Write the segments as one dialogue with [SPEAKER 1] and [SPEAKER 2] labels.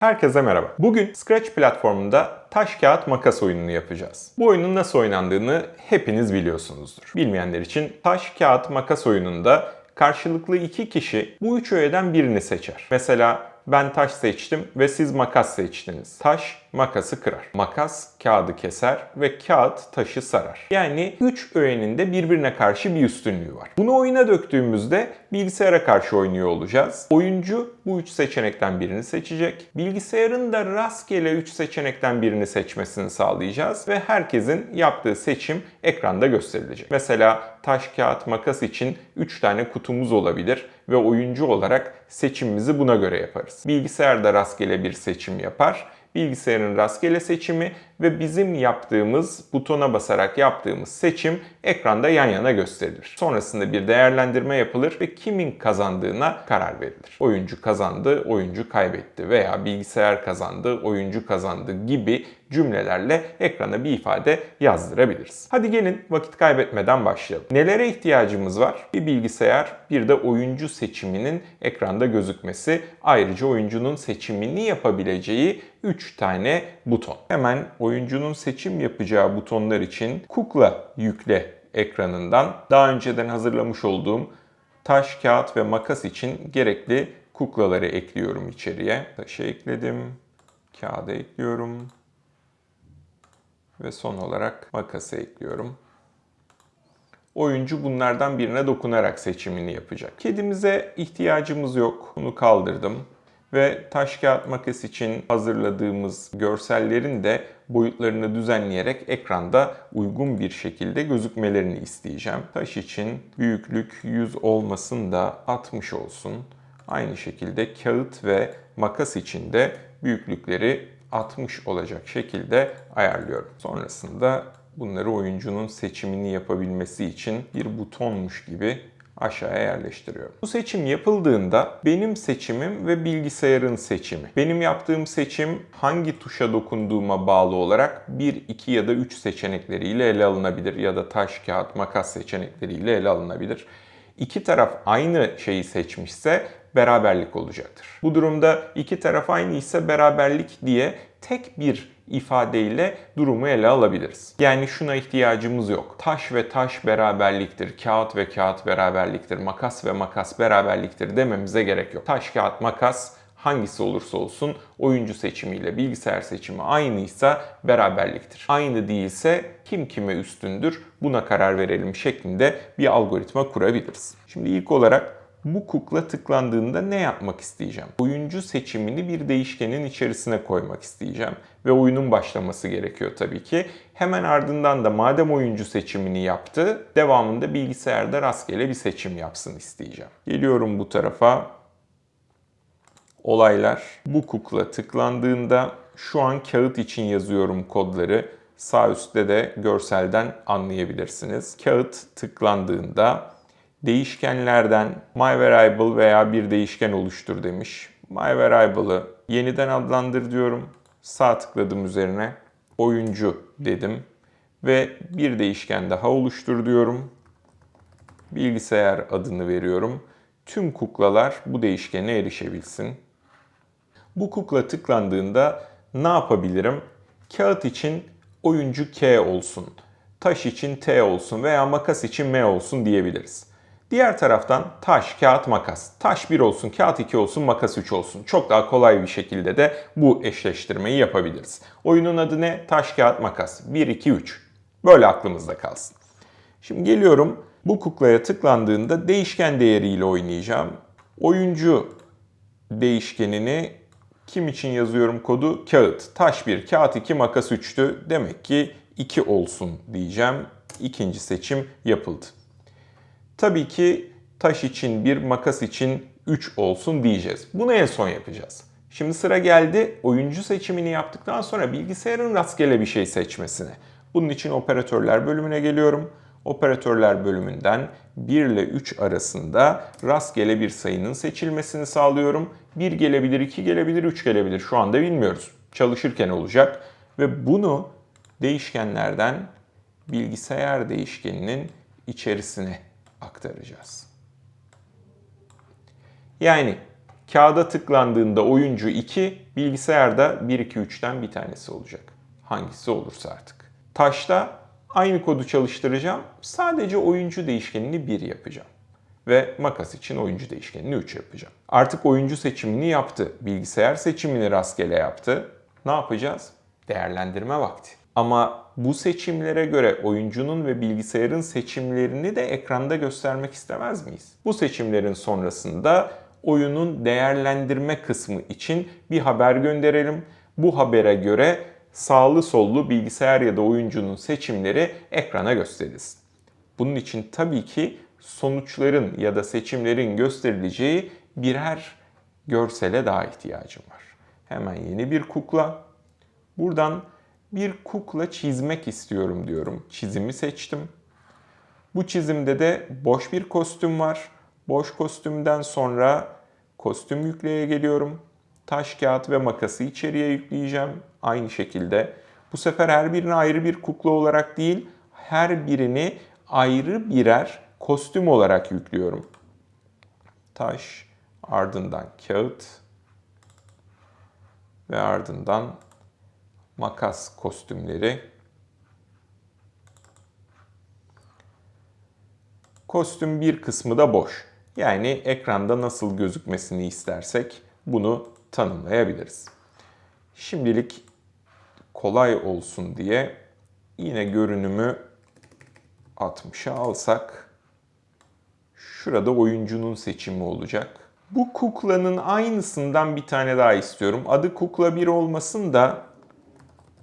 [SPEAKER 1] Herkese merhaba. Bugün Scratch platformunda taş kağıt makas oyununu yapacağız. Bu oyunun nasıl oynandığını hepiniz biliyorsunuzdur. Bilmeyenler için taş kağıt makas oyununda karşılıklı iki kişi bu üç öğeden birini seçer. Mesela ben taş seçtim ve siz makas seçtiniz. Taş makası kırar. Makas kağıdı keser ve kağıt taşı sarar. Yani 3 öğenin de birbirine karşı bir üstünlüğü var. Bunu oyuna döktüğümüzde bilgisayara karşı oynuyor olacağız. Oyuncu bu üç seçenekten birini seçecek. Bilgisayarın da rastgele 3 seçenekten birini seçmesini sağlayacağız ve herkesin yaptığı seçim ekranda gösterilecek. Mesela taş, kağıt, makas için 3 tane kutumuz olabilir ve oyuncu olarak seçimimizi buna göre yaparız. Bilgisayar da rastgele bir seçim yapar bilgisayarın rastgele seçimi ve bizim yaptığımız butona basarak yaptığımız seçim ekranda yan yana gösterilir. Sonrasında bir değerlendirme yapılır ve kimin kazandığına karar verilir. Oyuncu kazandı, oyuncu kaybetti veya bilgisayar kazandı, oyuncu kazandı gibi cümlelerle ekrana bir ifade yazdırabiliriz. Hadi gelin vakit kaybetmeden başlayalım. Nelere ihtiyacımız var? Bir bilgisayar, bir de oyuncu seçiminin ekranda gözükmesi, ayrıca oyuncunun seçimini yapabileceği 3 tane buton. Hemen oyuncunun seçim yapacağı butonlar için kukla yükle ekranından daha önceden hazırlamış olduğum taş, kağıt ve makas için gerekli kuklaları ekliyorum içeriye. Taşı ekledim, kağıda ekliyorum ve son olarak makası ekliyorum. Oyuncu bunlardan birine dokunarak seçimini yapacak. Kedimize ihtiyacımız yok. Bunu kaldırdım ve taş kağıt makas için hazırladığımız görsellerin de boyutlarını düzenleyerek ekranda uygun bir şekilde gözükmelerini isteyeceğim. Taş için büyüklük 100 olmasın da 60 olsun. Aynı şekilde kağıt ve makas için de büyüklükleri 60 olacak şekilde ayarlıyorum. Sonrasında bunları oyuncunun seçimini yapabilmesi için bir butonmuş gibi aşağıya yerleştiriyorum. Bu seçim yapıldığında benim seçimim ve bilgisayarın seçimi. Benim yaptığım seçim hangi tuşa dokunduğuma bağlı olarak 1, 2 ya da 3 seçenekleriyle ele alınabilir ya da taş, kağıt, makas seçenekleriyle ele alınabilir. İki taraf aynı şeyi seçmişse beraberlik olacaktır. Bu durumda iki taraf aynı ise beraberlik diye tek bir ifadeyle durumu ele alabiliriz. Yani şuna ihtiyacımız yok. Taş ve taş beraberliktir, kağıt ve kağıt beraberliktir, makas ve makas beraberliktir dememize gerek yok. Taş, kağıt, makas hangisi olursa olsun oyuncu seçimiyle bilgisayar seçimi aynıysa beraberliktir. Aynı değilse kim kime üstündür buna karar verelim şeklinde bir algoritma kurabiliriz. Şimdi ilk olarak bu kukla tıklandığında ne yapmak isteyeceğim? Oyuncu seçimini bir değişkenin içerisine koymak isteyeceğim. Ve oyunun başlaması gerekiyor tabii ki. Hemen ardından da madem oyuncu seçimini yaptı, devamında bilgisayarda rastgele bir seçim yapsın isteyeceğim. Geliyorum bu tarafa. Olaylar. Bu kukla tıklandığında şu an kağıt için yazıyorum kodları. Sağ üstte de görselden anlayabilirsiniz. Kağıt tıklandığında değişkenlerden my variable veya bir değişken oluştur demiş. My variable'ı yeniden adlandır diyorum. Sağ tıkladım üzerine. Oyuncu dedim. Ve bir değişken daha oluştur diyorum. Bilgisayar adını veriyorum. Tüm kuklalar bu değişkene erişebilsin. Bu kukla tıklandığında ne yapabilirim? Kağıt için oyuncu K olsun. Taş için T olsun veya makas için M olsun diyebiliriz. Diğer taraftan taş, kağıt, makas. Taş 1 olsun, kağıt 2 olsun, makas 3 olsun. Çok daha kolay bir şekilde de bu eşleştirmeyi yapabiliriz. Oyunun adı ne? Taş, kağıt, makas. 1, 2, 3. Böyle aklımızda kalsın. Şimdi geliyorum. Bu kuklaya tıklandığında değişken değeriyle oynayacağım. Oyuncu değişkenini kim için yazıyorum kodu? Kağıt. Taş 1, kağıt 2, makas 3'tü. Demek ki 2 olsun diyeceğim. İkinci seçim yapıldı. Tabii ki taş için bir, makas için 3 olsun diyeceğiz. Bunu en son yapacağız. Şimdi sıra geldi oyuncu seçimini yaptıktan sonra bilgisayarın rastgele bir şey seçmesine. Bunun için operatörler bölümüne geliyorum. Operatörler bölümünden 1 ile 3 arasında rastgele bir sayının seçilmesini sağlıyorum. 1 gelebilir, 2 gelebilir, 3 gelebilir. Şu anda bilmiyoruz. Çalışırken olacak. Ve bunu değişkenlerden bilgisayar değişkeninin içerisine aktaracağız. Yani kağıda tıklandığında oyuncu 2, Bilgisayarda 1 2 3'ten bir tanesi olacak. Hangisi olursa artık. Taşta aynı kodu çalıştıracağım. Sadece oyuncu değişkenini 1 yapacağım. Ve makas için oyuncu değişkenini 3 yapacağım. Artık oyuncu seçimini yaptı. Bilgisayar seçimini rastgele yaptı. Ne yapacağız? Değerlendirme vakti. Ama bu seçimlere göre oyuncunun ve bilgisayarın seçimlerini de ekranda göstermek istemez miyiz? Bu seçimlerin sonrasında oyunun değerlendirme kısmı için bir haber gönderelim. Bu habere göre sağlı sollu bilgisayar ya da oyuncunun seçimleri ekrana gösterilsin. Bunun için tabii ki sonuçların ya da seçimlerin gösterileceği birer görsele daha ihtiyacım var. Hemen yeni bir kukla. Buradan bir kukla çizmek istiyorum diyorum. Çizimi seçtim. Bu çizimde de boş bir kostüm var. Boş kostümden sonra kostüm yükleye geliyorum. Taş, kağıt ve makası içeriye yükleyeceğim. Aynı şekilde. Bu sefer her birini ayrı bir kukla olarak değil, her birini ayrı birer kostüm olarak yüklüyorum. Taş, ardından kağıt ve ardından makas kostümleri. Kostüm bir kısmı da boş. Yani ekranda nasıl gözükmesini istersek bunu tanımlayabiliriz. Şimdilik kolay olsun diye yine görünümü 60'a alsak şurada oyuncunun seçimi olacak. Bu kuklanın aynısından bir tane daha istiyorum. Adı kukla 1 olmasın da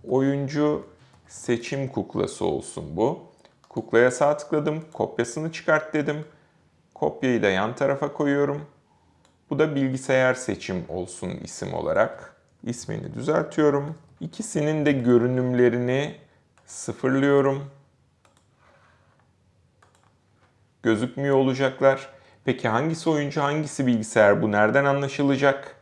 [SPEAKER 1] oyuncu seçim kuklası olsun bu. Kuklaya sağ tıkladım, kopyasını çıkart dedim. Kopyayı da yan tarafa koyuyorum. Bu da bilgisayar seçim olsun isim olarak. İsmini düzeltiyorum. İkisinin de görünümlerini sıfırlıyorum. Gözükmüyor olacaklar. Peki hangisi oyuncu, hangisi bilgisayar? Bu nereden anlaşılacak?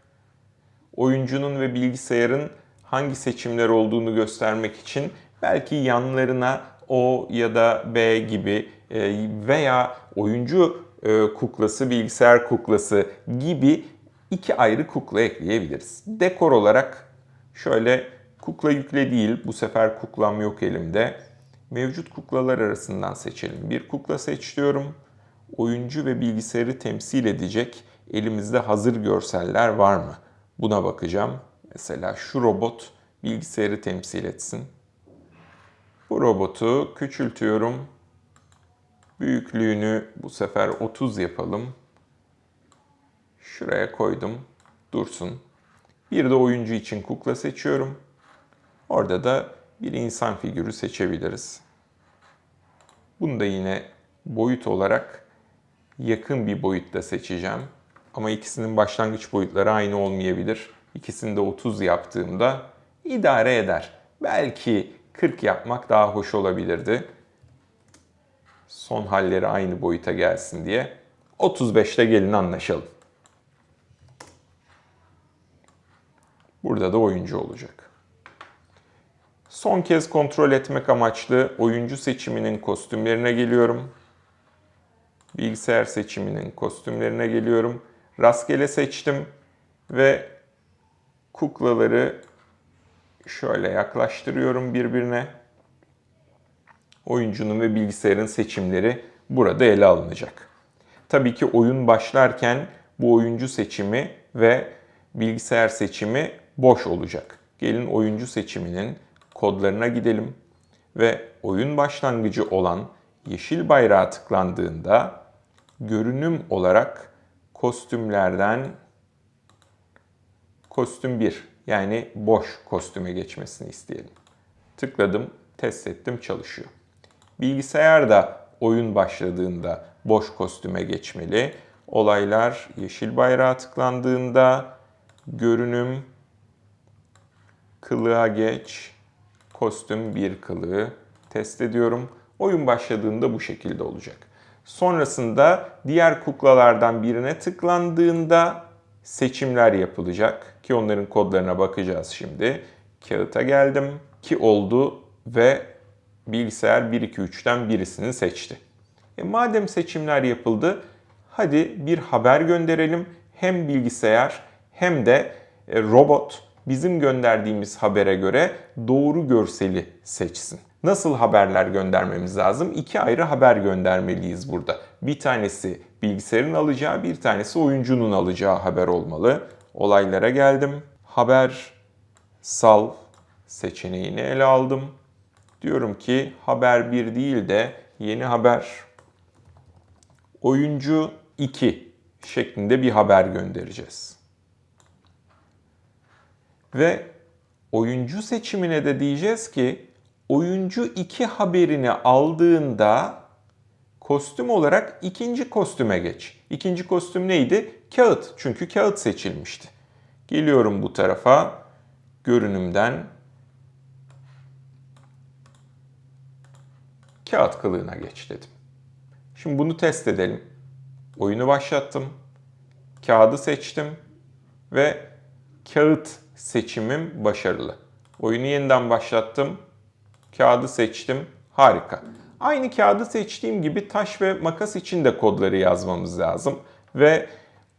[SPEAKER 1] Oyuncunun ve bilgisayarın hangi seçimler olduğunu göstermek için belki yanlarına O ya da B gibi e, veya oyuncu e, kuklası, bilgisayar kuklası gibi iki ayrı kukla ekleyebiliriz. Dekor olarak şöyle kukla yükle değil, bu sefer kuklam yok elimde. Mevcut kuklalar arasından seçelim. Bir kukla seç diyorum. Oyuncu ve bilgisayarı temsil edecek elimizde hazır görseller var mı? Buna bakacağım. Mesela şu robot bilgisayarı temsil etsin. Bu robotu küçültüyorum. Büyüklüğünü bu sefer 30 yapalım. Şuraya koydum. Dursun. Bir de oyuncu için kukla seçiyorum. Orada da bir insan figürü seçebiliriz. Bunu da yine boyut olarak yakın bir boyutta seçeceğim. Ama ikisinin başlangıç boyutları aynı olmayabilir. İkisini de 30 yaptığımda idare eder. Belki 40 yapmak daha hoş olabilirdi. Son halleri aynı boyuta gelsin diye. 35'te gelin anlaşalım. Burada da oyuncu olacak. Son kez kontrol etmek amaçlı oyuncu seçiminin kostümlerine geliyorum. Bilgisayar seçiminin kostümlerine geliyorum. Rastgele seçtim ve kuklaları şöyle yaklaştırıyorum birbirine. Oyuncunun ve bilgisayarın seçimleri burada ele alınacak. Tabii ki oyun başlarken bu oyuncu seçimi ve bilgisayar seçimi boş olacak. Gelin oyuncu seçiminin kodlarına gidelim ve oyun başlangıcı olan yeşil bayrağa tıklandığında görünüm olarak kostümlerden kostüm 1 yani boş kostüme geçmesini isteyelim. Tıkladım, test ettim, çalışıyor. Bilgisayarda oyun başladığında boş kostüme geçmeli. Olaylar yeşil bayrağa tıklandığında görünüm kılığa geç, kostüm bir kılığı test ediyorum. Oyun başladığında bu şekilde olacak. Sonrasında diğer kuklalardan birine tıklandığında seçimler yapılacak ki onların kodlarına bakacağız şimdi. Kağıta geldim ki oldu ve bilgisayar 1 2 3'ten birisini seçti. E madem seçimler yapıldı, hadi bir haber gönderelim. Hem bilgisayar hem de e, robot bizim gönderdiğimiz habere göre doğru görseli seçsin. Nasıl haberler göndermemiz lazım? İki ayrı haber göndermeliyiz burada. Bir tanesi bilgisayarın alacağı, bir tanesi oyuncunun alacağı haber olmalı. Olaylara geldim. Haber sal seçeneğini ele aldım. Diyorum ki haber 1 değil de yeni haber oyuncu 2 şeklinde bir haber göndereceğiz. Ve oyuncu seçimine de diyeceğiz ki oyuncu 2 haberini aldığında kostüm olarak ikinci kostüme geç. İkinci kostüm neydi? Kağıt. Çünkü kağıt seçilmişti. Geliyorum bu tarafa. Görünümden kağıt kılığına geç dedim. Şimdi bunu test edelim. Oyunu başlattım. Kağıdı seçtim ve kağıt seçimim başarılı. Oyunu yeniden başlattım. Kağıdı seçtim. Harika. Aynı kağıdı seçtiğim gibi taş ve makas için de kodları yazmamız lazım. Ve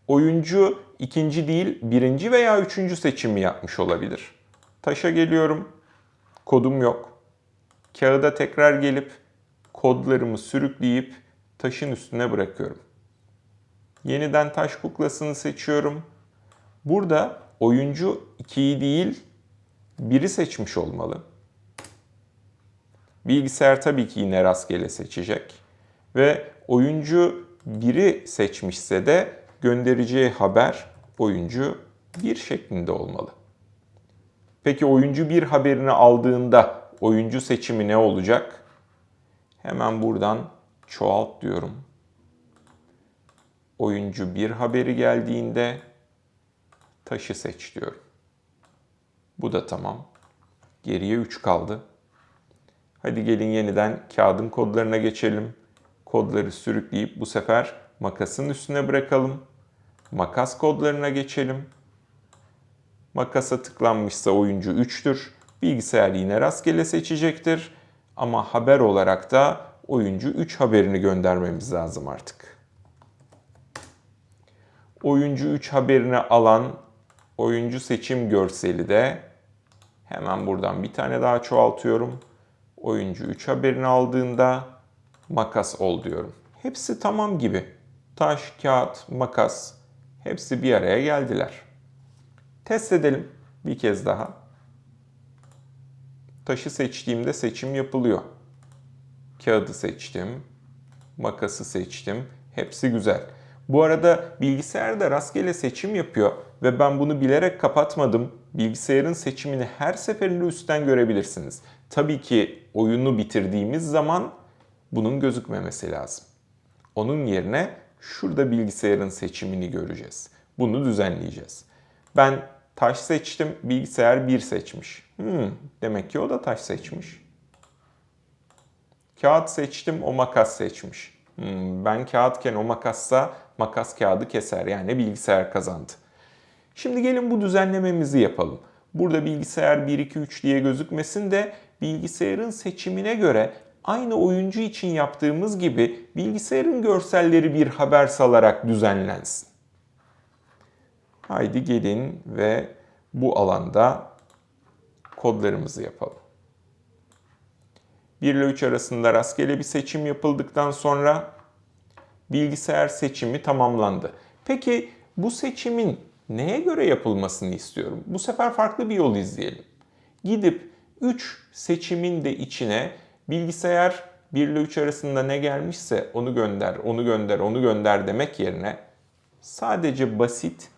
[SPEAKER 1] oyuncu ikinci değil birinci veya üçüncü seçimi yapmış olabilir. Taşa geliyorum. Kodum yok. Kağıda tekrar gelip kodlarımı sürükleyip taşın üstüne bırakıyorum. Yeniden taş kuklasını seçiyorum. Burada oyuncu 2'yi değil 1'i seçmiş olmalı. Bilgisayar tabii ki yine rastgele seçecek. Ve oyuncu 1'i seçmişse de göndereceği haber oyuncu 1 şeklinde olmalı. Peki oyuncu 1 haberini aldığında oyuncu seçimi ne olacak? Hemen buradan çoğalt diyorum. Oyuncu 1 haberi geldiğinde taşı seç diyorum. Bu da tamam. Geriye 3 kaldı. Hadi gelin yeniden kağıdın kodlarına geçelim. Kodları sürükleyip bu sefer makasın üstüne bırakalım. Makas kodlarına geçelim. Makasa tıklanmışsa oyuncu 3'tür. Bilgisayar yine rastgele seçecektir. Ama haber olarak da oyuncu 3 haberini göndermemiz lazım artık. Oyuncu 3 haberini alan oyuncu seçim görseli de hemen buradan bir tane daha çoğaltıyorum. Oyuncu 3 haberini aldığında makas ol diyorum. Hepsi tamam gibi. Taş, kağıt, makas hepsi bir araya geldiler. Test edelim bir kez daha. Taşı seçtiğimde seçim yapılıyor. Kağıdı seçtim, makası seçtim. Hepsi güzel. Bu arada bilgisayar da rastgele seçim yapıyor ve ben bunu bilerek kapatmadım. Bilgisayarın seçimini her seferinde üstten görebilirsiniz. Tabii ki oyunu bitirdiğimiz zaman bunun gözükmemesi lazım. Onun yerine şurada bilgisayarın seçimini göreceğiz. Bunu düzenleyeceğiz. Ben taş seçtim, bilgisayar 1 seçmiş. Hmm, demek ki o da taş seçmiş. Kağıt seçtim, o makas seçmiş. Hmm, ben kağıtken o makassa makas kağıdı keser. Yani bilgisayar kazandı. Şimdi gelin bu düzenlememizi yapalım. Burada bilgisayar 1, 2, 3 diye gözükmesin de bilgisayarın seçimine göre aynı oyuncu için yaptığımız gibi bilgisayarın görselleri bir haber salarak düzenlensin. Haydi gelin ve bu alanda kodlarımızı yapalım. 1 ile 3 arasında rastgele bir seçim yapıldıktan sonra bilgisayar seçimi tamamlandı. Peki bu seçimin neye göre yapılmasını istiyorum? Bu sefer farklı bir yol izleyelim. Gidip 3 seçimin de içine bilgisayar 1 ile 3 arasında ne gelmişse onu gönder, onu gönder, onu gönder demek yerine sadece basit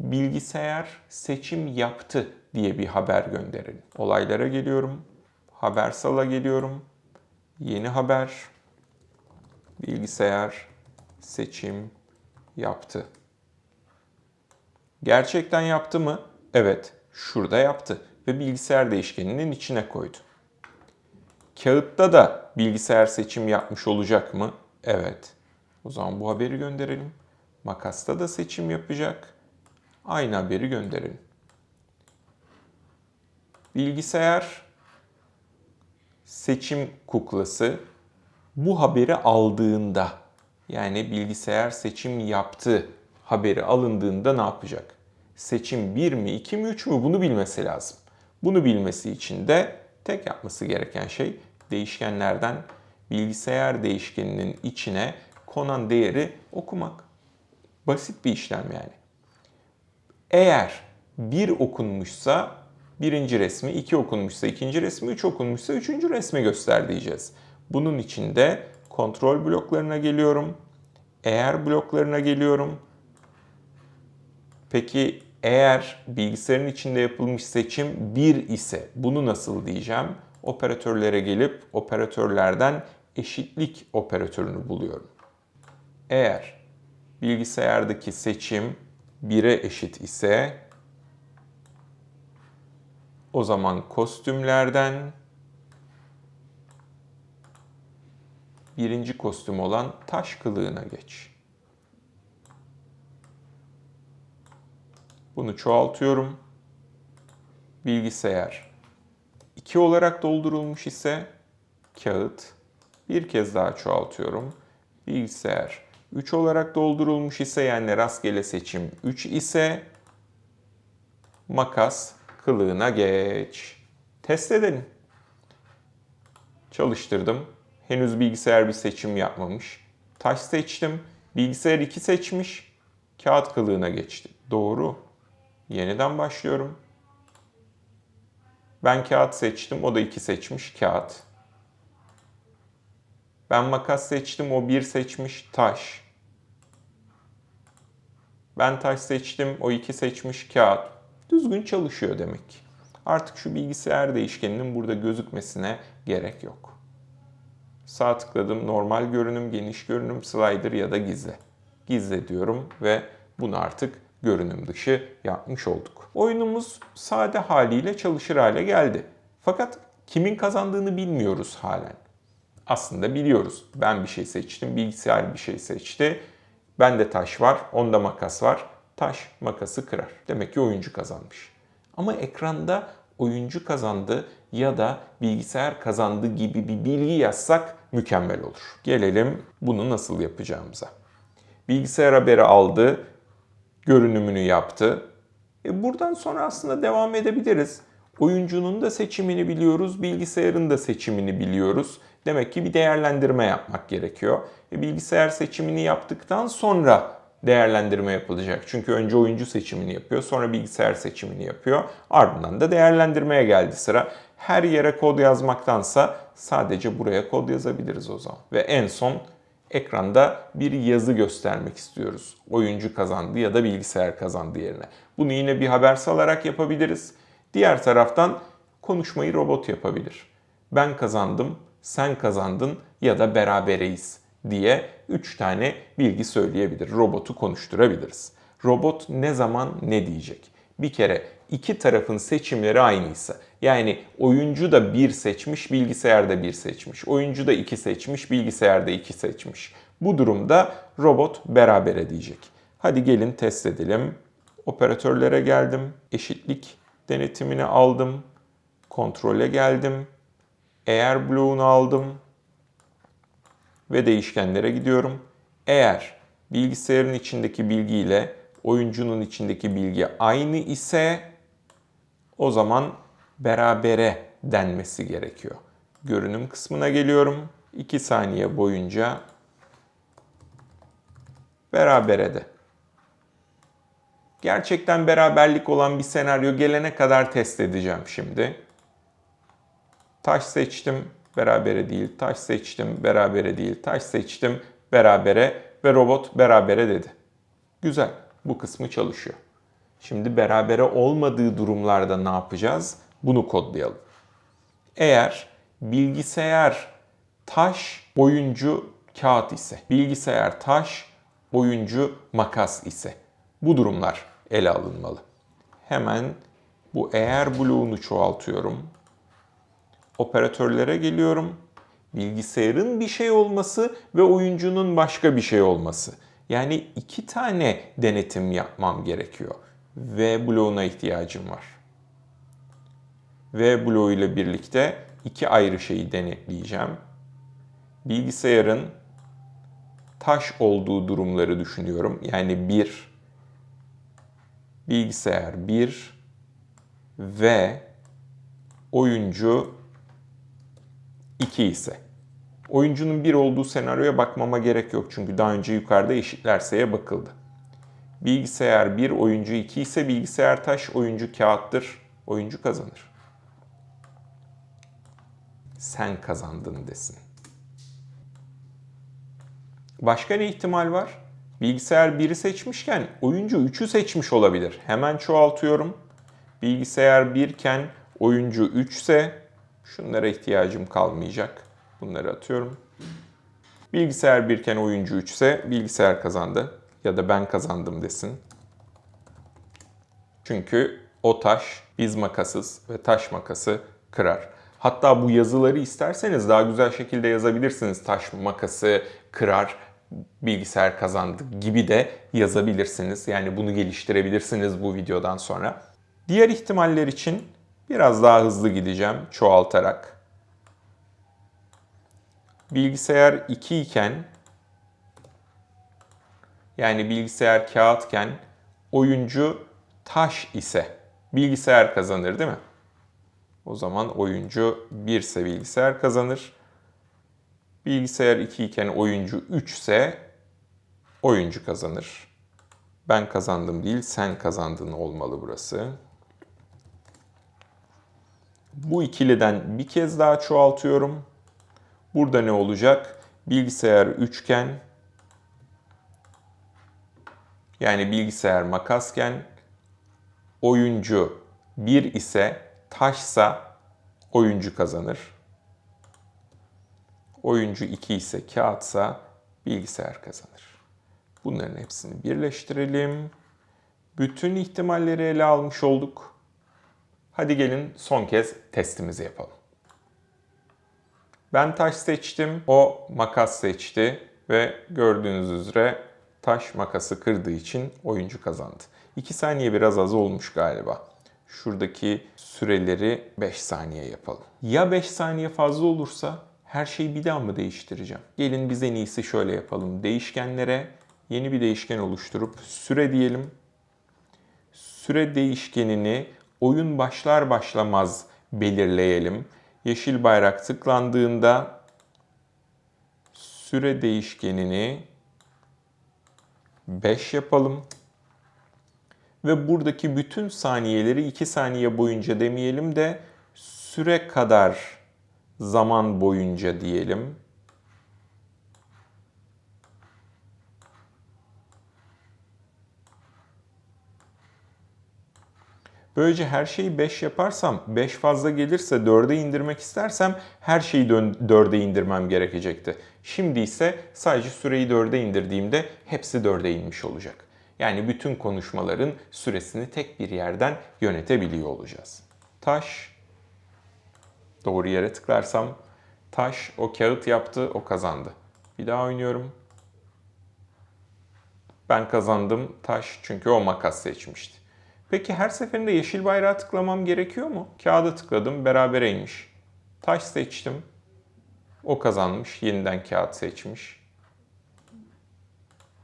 [SPEAKER 1] bilgisayar seçim yaptı diye bir haber gönderelim. Olaylara geliyorum. Habersal'a geliyorum. Yeni haber. Bilgisayar seçim yaptı. Gerçekten yaptı mı? Evet, şurada yaptı ve bilgisayar değişkeninin içine koydu. Kağıtta da bilgisayar seçim yapmış olacak mı? Evet. O zaman bu haberi gönderelim. Makasta da seçim yapacak. Aynı haberi gönderelim. Bilgisayar seçim kuklası bu haberi aldığında yani bilgisayar seçim yaptı haberi alındığında ne yapacak? seçim 1 mi, 2 mi, 3 mü bunu bilmesi lazım. Bunu bilmesi için de tek yapması gereken şey değişkenlerden bilgisayar değişkeninin içine konan değeri okumak. Basit bir işlem yani. Eğer bir okunmuşsa birinci resmi, iki okunmuşsa ikinci resmi, üç okunmuşsa üçüncü resmi göster diyeceğiz. Bunun için de kontrol bloklarına geliyorum. Eğer bloklarına geliyorum. Peki eğer bilgisayarın içinde yapılmış seçim 1 ise bunu nasıl diyeceğim? Operatörlere gelip operatörlerden eşitlik operatörünü buluyorum. Eğer bilgisayardaki seçim 1'e eşit ise o zaman kostümlerden birinci kostüm olan taş kılığına geç. Bunu çoğaltıyorum. Bilgisayar 2 olarak doldurulmuş ise kağıt bir kez daha çoğaltıyorum. Bilgisayar 3 olarak doldurulmuş ise yani rastgele seçim 3 ise makas kılığına geç. Test edelim. Çalıştırdım. Henüz bilgisayar bir seçim yapmamış. Taş seçtim. Bilgisayar 2 seçmiş. Kağıt kılığına geçti. Doğru. Yeniden başlıyorum. Ben kağıt seçtim. O da 2 seçmiş. Kağıt. Ben makas seçtim. O 1 seçmiş. Taş. Ben taş seçtim. O 2 seçmiş. Kağıt düzgün çalışıyor demek. Artık şu bilgisayar değişkeninin burada gözükmesine gerek yok. Sağ tıkladım normal görünüm, geniş görünüm, slider ya da gizle. Gizle diyorum ve bunu artık görünüm dışı yapmış olduk. Oyunumuz sade haliyle çalışır hale geldi. Fakat kimin kazandığını bilmiyoruz halen. Aslında biliyoruz. Ben bir şey seçtim, bilgisayar bir şey seçti. Bende taş var, onda makas var taş makası kırar. Demek ki oyuncu kazanmış. Ama ekranda oyuncu kazandı ya da bilgisayar kazandı gibi bir bilgi yazsak mükemmel olur. Gelelim bunu nasıl yapacağımıza. Bilgisayar haberi aldı, görünümünü yaptı. E buradan sonra aslında devam edebiliriz. Oyuncunun da seçimini biliyoruz, bilgisayarın da seçimini biliyoruz. Demek ki bir değerlendirme yapmak gerekiyor. E bilgisayar seçimini yaptıktan sonra değerlendirme yapılacak. Çünkü önce oyuncu seçimini yapıyor, sonra bilgisayar seçimini yapıyor. Ardından da değerlendirmeye geldi sıra. Her yere kod yazmaktansa sadece buraya kod yazabiliriz o zaman. Ve en son ekranda bir yazı göstermek istiyoruz. Oyuncu kazandı ya da bilgisayar kazandı yerine. Bunu yine bir haber salarak yapabiliriz. Diğer taraftan konuşmayı robot yapabilir. Ben kazandım, sen kazandın ya da berabereyiz diye 3 tane bilgi söyleyebilir. Robotu konuşturabiliriz. Robot ne zaman ne diyecek? Bir kere iki tarafın seçimleri aynıysa yani oyuncu da bir seçmiş, bilgisayarda bir seçmiş. Oyuncu da iki seçmiş, bilgisayarda iki seçmiş. Bu durumda robot beraber diyecek. Hadi gelin test edelim. Operatörlere geldim. Eşitlik denetimini aldım. Kontrole geldim. Eğer bloğunu aldım ve değişkenlere gidiyorum. Eğer bilgisayarın içindeki bilgi ile oyuncunun içindeki bilgi aynı ise o zaman berabere denmesi gerekiyor. Görünüm kısmına geliyorum. 2 saniye boyunca berabere de. Gerçekten beraberlik olan bir senaryo gelene kadar test edeceğim şimdi. Taş seçtim berabere değil. Taş seçtim, berabere değil. Taş seçtim, berabere ve robot berabere dedi. Güzel. Bu kısmı çalışıyor. Şimdi berabere olmadığı durumlarda ne yapacağız? Bunu kodlayalım. Eğer bilgisayar taş, oyuncu kağıt ise, bilgisayar taş, oyuncu makas ise bu durumlar ele alınmalı. Hemen bu eğer bloğunu çoğaltıyorum operatörlere geliyorum. Bilgisayarın bir şey olması ve oyuncunun başka bir şey olması. Yani iki tane denetim yapmam gerekiyor. V bloğuna ihtiyacım var. V bloğu ile birlikte iki ayrı şeyi denetleyeceğim. Bilgisayarın taş olduğu durumları düşünüyorum. Yani bir bilgisayar 1 ve oyuncu 2 ise. Oyuncunun 1 olduğu senaryoya bakmama gerek yok çünkü daha önce yukarıda eşitlerseye bakıldı. Bilgisayar 1, oyuncu 2 ise bilgisayar taş, oyuncu kağıttır. Oyuncu kazanır. Sen kazandın desin. Başka ne ihtimal var? Bilgisayar 1'i seçmişken oyuncu 3'ü seçmiş olabilir. Hemen çoğaltıyorum. Bilgisayar 1 iken oyuncu 3 ise şunlara ihtiyacım kalmayacak. Bunları atıyorum. Bilgisayar 1 iken oyuncu 3 ise bilgisayar kazandı. Ya da ben kazandım desin. Çünkü o taş biz makasız ve taş makası kırar. Hatta bu yazıları isterseniz daha güzel şekilde yazabilirsiniz. Taş makası kırar, bilgisayar kazandı gibi de yazabilirsiniz. Yani bunu geliştirebilirsiniz bu videodan sonra. Diğer ihtimaller için biraz daha hızlı gideceğim çoğaltarak. Bilgisayar 2 iken yani bilgisayar kağıtken oyuncu taş ise bilgisayar kazanır değil mi? O zaman oyuncu 1 ise bilgisayar kazanır. Bilgisayar 2 iken oyuncu 3 ise oyuncu kazanır. Ben kazandım değil, sen kazandın olmalı burası. Bu ikiliden bir kez daha çoğaltıyorum. Burada ne olacak? Bilgisayar üçgen yani bilgisayar makasken oyuncu 1 ise taşsa oyuncu kazanır. Oyuncu 2 ise kağıtsa bilgisayar kazanır. Bunların hepsini birleştirelim. Bütün ihtimalleri ele almış olduk. Hadi gelin son kez testimizi yapalım. Ben taş seçtim, o makas seçti ve gördüğünüz üzere taş makası kırdığı için oyuncu kazandı. 2 saniye biraz az olmuş galiba. Şuradaki süreleri 5 saniye yapalım. Ya 5 saniye fazla olursa her şeyi bir daha mı değiştireceğim? Gelin biz en iyisi şöyle yapalım. Değişkenlere yeni bir değişken oluşturup süre diyelim. Süre değişkenini oyun başlar başlamaz belirleyelim. Yeşil bayrak tıklandığında süre değişkenini 5 yapalım. Ve buradaki bütün saniyeleri 2 saniye boyunca demeyelim de süre kadar zaman boyunca diyelim. Böylece her şeyi 5 yaparsam 5 fazla gelirse 4'e indirmek istersem her şeyi 4'e indirmem gerekecekti. Şimdi ise sadece süreyi 4'e indirdiğimde hepsi 4'e inmiş olacak. Yani bütün konuşmaların süresini tek bir yerden yönetebiliyor olacağız. Taş, doğru yere tıklarsam taş o kağıt yaptı, o kazandı. Bir daha oynuyorum. Ben kazandım taş çünkü o makas seçmişti. Peki her seferinde yeşil bayrağı tıklamam gerekiyor mu? Kağıda tıkladım, berabereymiş. Taş seçtim. O kazanmış, yeniden kağıt seçmiş.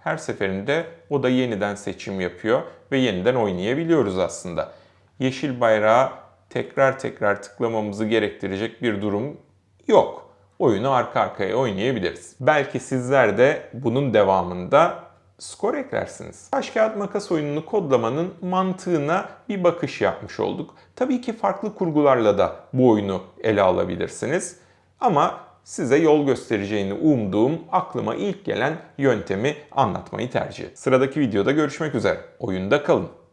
[SPEAKER 1] Her seferinde o da yeniden seçim yapıyor ve yeniden oynayabiliyoruz aslında. Yeşil bayrağı tekrar tekrar tıklamamızı gerektirecek bir durum yok. Oyunu arka arkaya oynayabiliriz. Belki sizler de bunun devamında skor eklersiniz. Taş kağıt makas oyununu kodlamanın mantığına bir bakış yapmış olduk. Tabii ki farklı kurgularla da bu oyunu ele alabilirsiniz. Ama size yol göstereceğini umduğum aklıma ilk gelen yöntemi anlatmayı tercih. Sıradaki videoda görüşmek üzere. Oyunda kalın.